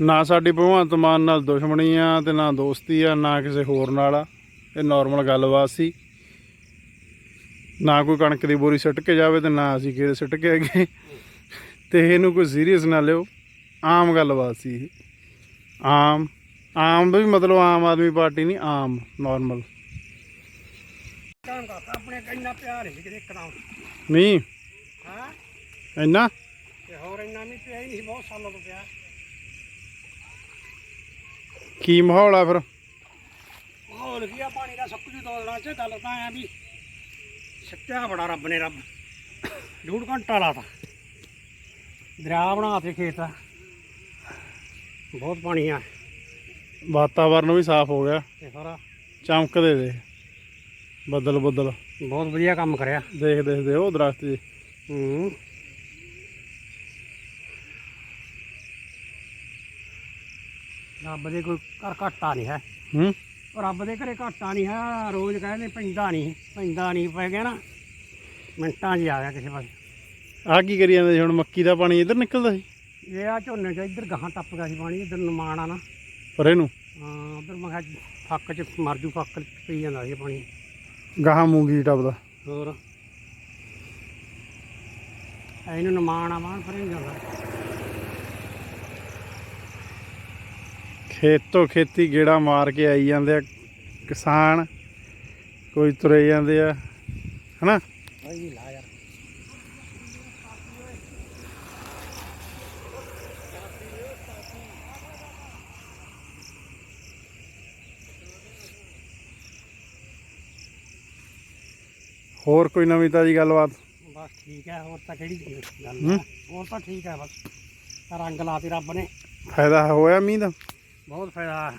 ਨਾ ਸਾਡੀ ਭਗਵੰਤ ਮਾਨ ਨਾਲ ਦੁਸ਼ਮਣੀ ਆ ਤੇ ਨਾ ਦੋਸਤੀ ਆ ਨਾ ਕਿਸੇ ਹੋਰ ਨਾਲ ਆ। ਇਹ ਨਾਰਮਲ ਗੱਲਬਾਤ ਸੀ। ਨਾ ਕੋਈ ਕਣਕ ਦੀ ਬੋਰੀ ਸਿੱਟ ਕੇ ਜਾਵੇ ਤੇ ਨਾ ਅਸੀਂ ਕਿਸੇ ਦੇ ਸਿੱਟ ਕੇ ਆਗੇ ਤੇ ਇਹਨੂੰ ਕੋਈ ਸੀਰੀਅਸ ਨਾ ਲਿਓ। ਆਮ ਗੱਲਬਾਤ ਸੀ ਇਹ। ਆਮ ਆਮ ਵੀ ਮਤਲਬ ਆਮ ਆਦਮੀ ਪਾਰਟੀ ਨਹੀਂ ਆਮ ਨਾਰਮਲ ਆਪਣੇ ਕਿੰਨਾ ਪਿਆਰ ਹੈ ਕਿਤੇ ਕਰਾਉ ਮੀਂਹ ਹਾਂ? ਇੰਨਾ? ਤੇ ਹੋਰ ਇੰਨਾ ਵੀ ਪਿਆ ਹੀ ਨਹੀਂ ਬਹੁਤ ਸਾਲਾਂ ਤੋਂ ਪਿਆ। ਕੀ ਮਾਹੌਲ ਆ ਫਿਰ? ਮਾਹੌਲ ਕੀ ਆ? ਪਾਣੀ ਦਾ ਸਭ ਕੁਝ ਦੋ ਦਿਨਾਂ ਚ। ਗੱਲ ਤਾਂ ਆ ਵੀ ਸੱਤਿਆ ਬੜਾ ਰੱਬ ਨੇ ਰੱਬ। ਡੂਢ ਘੰਟਾ ਲਾਤਾ। ਦਰਿਆ ਬਣਾ ਤੇ ਖੇਤ। ਬਹੁਤ ਪਾਣੀ ਆ। ਵਾਤਾਵਰਨ ਵੀ ਸਾਫ਼ ਹੋ ਗਿਆ। ਤੇ ਸਾਰਾ ਚਮਕਦੇ ਦੇ ਬੱਦਲ ਬੱਦਲ ਬਹੁਤ ਵਧੀਆ ਕੰਮ ਕਰਿਆ। ਦੇਖ ਦੇਖਦੇ ਉਹ ਦਰਖਤ ਜੀ। ਹੂੰ। ਰੱਬ ਦੇ ਕੋਈ ਘਰ ਘਾਟਾ ਨਹੀਂ ਹੈ। ਹੂੰ? ਰੱਬ ਦੇ ਘਰੇ ਘਾਟਾ ਨਹੀਂ ਹੈ ਰੋਜ਼ ਕਹਿੰਦੇ ਪੈਂਦਾ ਨਹੀਂ ਪੈਂਦਾ ਨਹੀਂ ਪੈ ਗਿਆ ਨਾ। ਮਿੰਟਾਂ 'ਚ ਹੀ ਆ ਗਿਆ ਕਿਸੇ ਪਾਸੇ। ਆ ਕੀ ਕਰੀ ਜਾਂਦੇ ਸੀ ਹੁਣ? ਮੱਕੀ ਦਾ ਪਾਣੀ ਇੱਧਰ ਨਿਕਲਦਾ ਸੀ? ਇਹ ਆ ਝੋਨੇ 'ਚ ਇੱਧਰ ਗਾਹਾਂ ਟੱਪ ਗਿਆ ਸੀ ਪਾਣੀ ਇੱਧਰ ਨਮਾਨ ਆ ਨਾ। ਪਰ ਇਹਨੂੰ? ਹਾਂ ਉੱਧਰ ਮੈਂ ਕਿਹਾ ਫੱਕ 'ਚ ਮਰ ਜੂ ਫੱਕ 'ਚ ਪਈ ਜਾਂਦਾ ਸੀ ਪਾਣੀ। ਗਾਹਾਂ ਮੂੰਗੀ ਟੱਪਦਾ। ਹੋਰ। ਇਹਨੂੰ ਨਮਾਨ ਆ ਮਾਨ ਪਰ ਨਹੀਂ ਜਾਂਦਾ। ਖੇਤ ਖੇਤੀ ਗੇੜਾ ਮਾਰ ਕੇ ਆਈ ਜਾਂਦੇ ਆ ਕਿਸਾਨ ਕੋਈ ਤੁਰੇ ਜਾਂਦੇ ਆ ਹਨਾ? ਭਾਈ ਲਾ ਯਾਰ ਹੋਰ ਕੋਈ ਨਵੀਂ ਤਾਜੀ ਗੱਲਬਾਤ? ਬਸ ਠੀਕ ਹੈ ਹੋਰ ਤਾਂ ਕਿਹੜੀ ਗੱਲ? ਹੈ? ਹੋਰ ਤਾਂ ਠੀਕ ਹੈ ਬਸ। ਰੰਗ ਲਾਤੇ ਰੱਬ ਨੇ। ਫਾਇਦਾ ਹੋਇਆ ਮੀਂਹ ਦਾ? ਬਹੁਤ ਫਾਇਦਾ।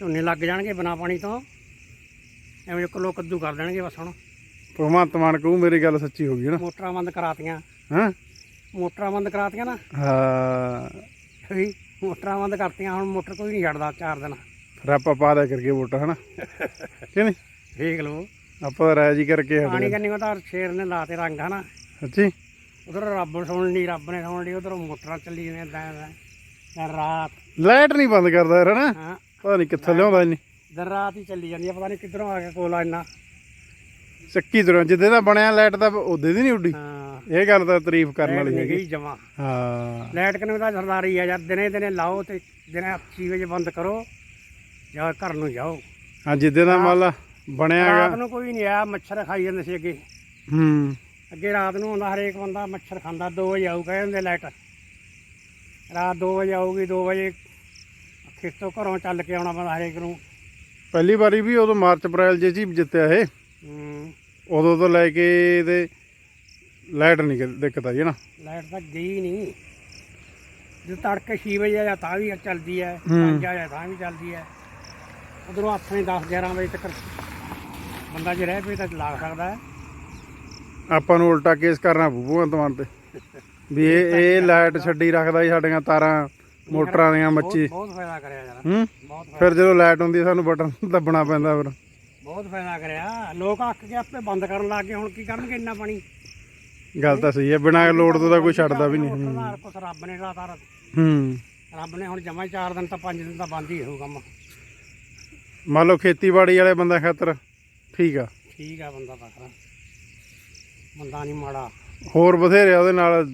ਝੋਨੇ ਲੱਗ ਜਾਣਗੇ ਬਿਨਾ ਪਾਣੀ ਤੋਂ। ਐਵੇਂ ਕਿਲੋ ਕੱਦੂ ਕਰ ਦੇਣਗੇ ਬਸ ਹੁਣ। ਭਗਵੰਤ ਮਾਨ ਕਹੂ ਮੇਰੀ ਗੱਲ ਸੱਚੀ ਹੋ ਗਈ ਨਾ। ਮੋਟਰਾਂ ਬੰਦ ਕਰਾਤੀਆਂ। ਹਾਂ? ਮੋਟਰਾਂ ਬੰਦ ਕਰਾਤੀਆਂ ਨਾ। ਹਾਂ। ਵੀ ਮੋਟਰਾਂ ਬੰਦ ਕਰਤੀਆਂ ਹੁਣ ਮੋਟਰ ਕੋਈ ਨਹੀਂ ਛੱਡਦਾ ਚਾਰ ਦਿਨ। ਫਿਰ ਆਪਾਂ ਪਾ ਦਿਆ ਕਰਕੇ ਵੋਟਾਂ ਹਨਾ? ਕਿ ਨਹੀਂ? ਦੇਖ ਲਓ। ਆਪਾਂ ਤਾਂ ਰਾਜੀ ਕਰਕੇ ਪਾਣੀ ਕੰਨੀ ਤਾਂ ਸ਼ੇਰ ਨੇ ਲਾਤੇ ਰੰਗ ਹਨਾ? ਸੱਚੀ? ਉਧਰ ਰੱਬ ਸੁਣ ਲਈ ਰੱਬ ਨੇ ਸੁਣ ਲਈ ਉਧਰ ਮੋਟਰਾਂ ਚੱਲੀ ਜਾਂਦੀਆਂ ਦਾਂ ਦਾਂ ਰਾਤ। ਲਾਈਟ ਨਹੀਂ ਬੰਦ ਕਰਦਾ ਯਾਰ ਹਨਾ? ਹਾਂ। ਪਤਾ ਨਹੀਂ ਕਿੱਥੋਂ ਲਿਆਉਂਦਾ ਇੰਨੀ। ਦਰ ਰਾਤ ਹੀ ਚੱਲੀ ਜਾਂਦੀ ਆ ਪਤਾ ਨਹੀਂ ਕਿੱਧਰੋਂ ਆ ਗਿਆ ਕੋਲਾ ਇੰਨਾ। ਚੱਕੀ ਤਰ੍ਹਾਂ ਜਿੱਦੇ ਦਾ ਬਣਿਆ ਲਾਈਟ ਤਾਂ ਉਹਦੇ ਦੀ ਨਹੀਂ ਉੱਡੀ। ਹਾਂ। ਇਹ ਗੱਲ ਤਾਂ ਤਾਰੀਫ ਕਰਨ ਵਾਲੀ ਹੈਗੀ। ਜਮਾ। ਹਾਂ। ਲਾਈਟ ਕਿਨੂੰ ਤਾਂ ਸਰਦਾਰੀ ਆ ਯਾਰ ਦਿਨੇ ਦਿਨੇ ਲਾਓ ਤੇ ਦਿਨੇ 6 ਵਜੇ ਬੰਦ ਕਰੋ ਜਾਂ ਘਰ ਨੂੰ ਜਾਓ। ਹਾਂ ਜਿੱਦੇ ਦਾ ਮੰਨ ਬਣਿਆ ਰਾਤ ਨੂੰ ਕੋਈ ਨਹੀਂ ਆਇਆ ਮੱਛਰ ਖਾਈ ਜਾਂਦੇ ਸੀ ਅੱਗੇ। ਹੂੰ। ਅੱਗੇ ਰਾਤ ਨੂੰ ਆਉਂਦਾ ਹਰੇਕ ਬੰਦਾ ਮੱਛਰ ਖਾਂਦਾ 2 ਵਜੇ ਆਊ ਕਹਿੰਦੇ ਲਾਈਟ। ਰਾਤ 2 ਵਜੇ ਆਊਗੀ 2 ਵਜੇ ਖੇਤੋਂ ਘਰੋਂ ਚੱਲ ਕੇ ਆਉਣਾ ਪੈਂਦਾ ਹਰੇਕ ਨੂੰ। ਪਹਿਲੀ ਵਾਰੀ ਵੀ ਉਦੋਂ ਮਾਰਚ ਅਪ੍ਰੈਲ ਜੇ ਜੀ ਜਿੱਤਿਆ ਇਹ। ਹੂੰ। ਉਦੋਂ ਤੋਂ ਲੈ ਕੇ ਤੇ ਲਾਈਟ ਨਹੀਂ ਦਿੱਕਤ ਆਈ ਨਾ। ਲਾਈਟ ਤਾਂ ਗਈ ਨਹੀਂ। ਜੇ ਤੜਕੇ 6 ਵਜੇ ਆ ਤਾਂ ਵੀ ਚੱਲਦੀ ਹੈ ਹੂੰ। 5 ਆ ਤਾਂ ਵੀ ਚੱਲਦੀ ਹੈ। ਉਧਰੋਂ ਆਪਣੇ 10 11 ਵਜੇ ਤੱਕ ਬੰਦਾ ਜੇ ਰਹਿ ਪਏ ਤਾਂ ਲਾ ਸਕਦਾ ਹੈ। ਆਪਾਂ ਨੂੰ ਉਲਟਾ ਕੇਸ ਕਰਨਾ ਪਊ ਭਗਵੰਤ ਮਾਨ ਤੇ। ਵੀ ਇਹ ਇਹ ਲਾਈਟ ਛੱਡੀ ਰੱਖਦਾ ਜੀ ਸਾਡੀਆਂ ਤਾਰਾਂ ਮੋਟਰਾਂ ਦੀਆਂ ਮੱਚੀ ਬਹੁਤ- ਫਾਇਦਾ ਕਰਿਆ ਯਾਰ। ਹੂੰ? ਬਹੁਤ ਫਿਰ ਜਦੋਂ ਲਾਈਟ ਹੁੰਦੀ ਸਾਨੂੰ ਬਟਨ ਦੱਬਣਾ ਪੈਂਦਾ ਫਿਰ। ਬਹੁਤ ਫਾਇਦਾ ਕਰਿਆ। ਲੋਕ ਅੱਕ ਕੇ ਆਪੇ ਬੰਦ ਕਰਨ ਲੱਗ ਗਏ ਹੁਣ ਕੀ ਕਰਨਗੇ ਇੰਨਾ ਪਾਣੀ? ਗੱਲ ਤਾਂ ਸਹੀ ਹੈ ਬਿਨਾਂ ਲੋਡ ਤੋਂ ਤਾਂ ਕੋਈ ਛੱਡਦਾ ਵੀ ਨਹੀਂ। ਹੂੰ। ਕੁਛ ਰੱਬ ਨੇ ਲਾਤਾ ਹੂੰ। ਰੱਬ ਨੇ ਹੁਣ ਜਮਾ ਹੀ 4 ਦਿਨ ਤਾਂ 5 ਦਿਨ ਤਾਂ ਬੰਦ ਹੀ ਹੋਊ ਕੰਮ। ਮੰਨ ਲਓ ਖੇਤੀਬਾੜੀ ਵਾਲੇ ਬੰਦਾ ਖਾਤਰ ਠੀਕ ਆ। ਠੀਕ ਆ ਬੰਦਾ ਤਕੜਾ ਬੰਦਾ ਨਹੀਂ ਮਾੜਾ। ਹੋਰ ਬਥੇਰੇ ਆ ਉਹਦੇ ਨਾਲ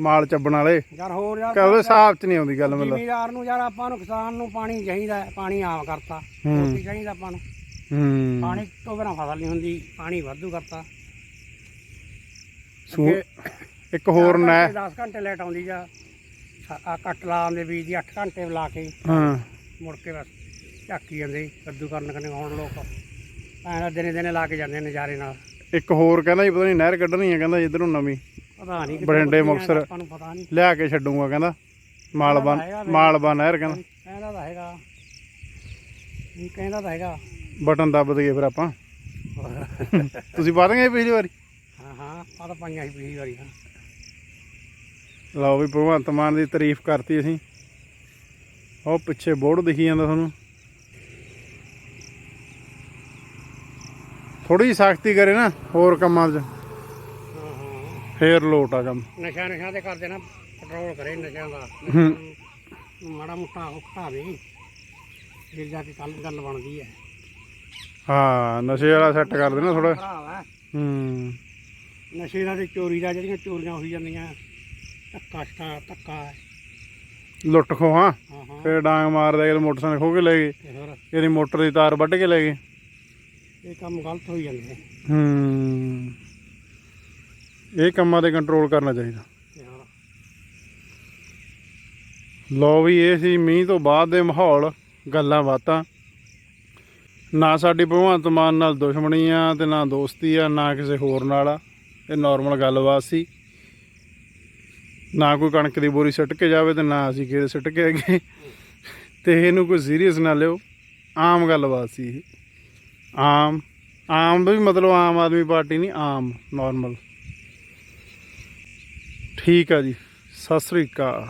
ਮਾਲ ਚੱਬਣ ਵਾਲੇ। ਯਾਰ ਹੋਰ ਯਾਰ ਕਹਦੇ ਹਿਸਾਬ ਚ ਨਹੀਂ ਆਉਂਦੀ ਗੱਲ ਮਤਲਬ। ਜ਼ਿਮੀਦਾਰ ਨੂੰ ਯਾਰ ਆਪਾਂ ਨੂੰ ਕਿਸਾਨ ਨੂੰ ਪਾਣੀ ਚਾਹੀਦਾ ਹੈ, ਪਾਣੀ ਆਮ ਕਰਤਾ। ਹੂੰ। ਰੋਟੀ ਚਾਹੀਦਾ ਆਪਾਂ ਨੂੰ। ਹੂੰ। ਪਾਣੀ ਤੋਂ ਬਿਨਾਂ ਫਸਲ ਨਹੀਂ ਹੁੰਦੀ ਪਾਣੀ ਵਾਧੂ ਕਰਤਾ। ਸੂ- ਇੱਕ ਹੋਰ ਨੈ 10 ਘੰਟੇ ਲੈਟ ਆਉਂਦੀ ਜਾਂ ਆ ਕੱਟ ਲਾਉਂਦੇ ਬੀਜ ਦੀ 8 ਘੰਟੇ ਲਾ ਕੇ। ਹਾਂ। ਮੁੜ ਕੇ ਬਸ ਝਾਕੀ ਜਾਂਦੇ ਕੱਦੂ ਕਰਨ ਕਨੇ ਹੁਣ ਲੋਕ। ਐਂ ਦਿਨੇ ਦਿਨੇ ਲਾ ਕੇ ਜਾਂਦੇ ਨਜ਼ਾਰੇ ਨਾਲ। ਇੱਕ ਹੋਰ ਕਹਿੰਦਾ ਜੀ ਪਤਾ ਨਹੀਂ ਨਹਿਰ ਕੱਢਣੀ ਆ ਕਹਿੰਦਾ ਇਧਰੋਂ ਨਵੀਂ। ਪਤਾ ਨਹੀਂ ਮੁਕਤਸਰ। ਆਪਾਂ ਨੂੰ ਪਤਾ ਨਹੀਂ। ਲਿਆ ਕੇ ਛੱਡੂਗਾ ਕਹਿੰਦਾ। ਮਾਲਵਾ ਮਾਲਵਾ ਨਹਿਰ ਕਹਿੰਦਾ। ਕਹਿੰਦਾ ਤਾਂ ਹੈਗਾ। ਇਹ ਕਹਿੰਦਾ ਤਾਂ ਹੈਗਾ। ਬਟਨ ਦੱਬ ਦਈਏ ਫਿਰ ਆਪਾਂ। ਤੁਸੀਂ ਪਾ ਦੋਗੇ ਪਿਛਲੀ ਵਾਰੀ? ਹਾਂ ਹਾਂ ਆ ਤਾਂ ਪਾਈਆਂ ਸੀ ਪਿਛਲੀ ਵਾਰੀ ਹਾਂ। ਲਓ ਵੀ ਭਗਵੰਤ ਮਾਨ ਦੀ ਤਾਰੀਫ ਕਰਤੀ ਅਸੀਂ। ਉਹ ਪਿੱਛੇ ਬੋਰਡ ਦਿਖੀ ਜਾਂਦਾ ਤੁਹਾਨੂੰ। ਥੋੜੀ ਜਿਹੀ ਸਖਤੀ ਕਰੇ ਨਾ ਹੋਰ ਕੰਮਾਂ 'ਚ। ਫੇਰ ਲੋਟ ਆ ਕੰਮ। ਨਸ਼ਾ ਨਸ਼ਾ ਤੇ ਕਰਦੇ ਨਾ ਪੈਟਰੋਲ ਕਰੇ ਨਸ਼ਿਆਂ ਦਾ। ਹੂੰ। ਮਾੜਾ ਮੋਟਾ ਉਹ ਘਟਾਵੇ ਫਿਰ ਜਾ ਕੇ ਕੱਲ ਗੱਲ ਬਣਦੀ ਹੈ ਹਾਂ ਨਸ਼ੇ ਵਾਲਾ ਸੈੱਟ ਕਰ ਦੇਣਾ ਥੋੜਾ ਭਰਾਵਾ ਹੂੰ। ਨਸ਼ੇ ਦਾ ਤੇ ਚੋਰੀ ਦਾ ਜਿਹੜੀਆਂ ਚੋਰੀਆਂ ਹੋਈ ਜਾਂਦੀਆਂ ਧੱਕਾ ਸਟਾ ਧੱਕਾ। ਲੁੱਟ ਖੋ ਹਾਂ ਫਿਰ ਡਾਂਗ ਮਾਰਦਾ ਇਹ ਮੋਟਰਸਾਈਕਲ ਖੋ ਕੇ ਲੈ ਗਏ। ਤੇ ਹੋਰ? ਇਹਦੀ ਮੋਟਰ ਦੀ ਤਾਰ ਵੱਢ ਕੇ ਲੈ ਗਏ। ਇਹ ਕੰਮ ਗਲਤ ਹੋਈ ਜਾਂਦੇ। ਹੂੰ। ਇਹ ਕੰਮਾਂ ਤੇ ਕੰਟਰੋਲ ਕਰਨਾ ਚਾਹੀਦਾ। ਤੇ ਲੋ ਵੀ ਇਹ ਸੀ ਮੀਂਹ ਤੋਂ ਬਾਅਦ ਦੇ ਮਾਹੌਲ, ਗੱਲਾਂ ਬਾਤਾਂ। ਨਾ ਸਾਡੀ ਭਗਵੰਤ ਮਾਨ ਨਾਲ ਦੁਸ਼ਮਣੀ ਆ ਤੇ ਨਾ ਦੋਸਤੀ ਆ, ਨਾ ਕਿਸੇ ਹੋਰ ਨਾਲ ਆ। ਇਹ ਨਾਰਮਲ ਗੱਲਬਾਤ ਸੀ। ਨਾ ਕੋਈ ਕਣਕ ਦੀ ਬੋਰੀ ਸਿੱਟ ਕੇ ਜਾਵੇ ਤੇ ਨਾ ਅਸੀਂ ਕਿਤੇ ਸਿੱਟ ਕੇ ਗਏ ਤੇ ਇਹਨੂੰ ਕੋਈ ਸੀਰੀਅਸ ਨਾ ਲਿਓ। ਆਮ ਗੱਲਬਾਤ ਸੀ ਇਹ। ਆਮ ਆਮ ਵੀ ਮਤਲਬ ਆਮ ਆਦਮੀ ਪਾਰਟੀ ਨਹੀਂ, ਆਮ ਨਾਰਮਲ ਠੀਕ ਆ ਜੀ। ਸਤਿ ਸ੍ਰੀ ਅਕਾਲ।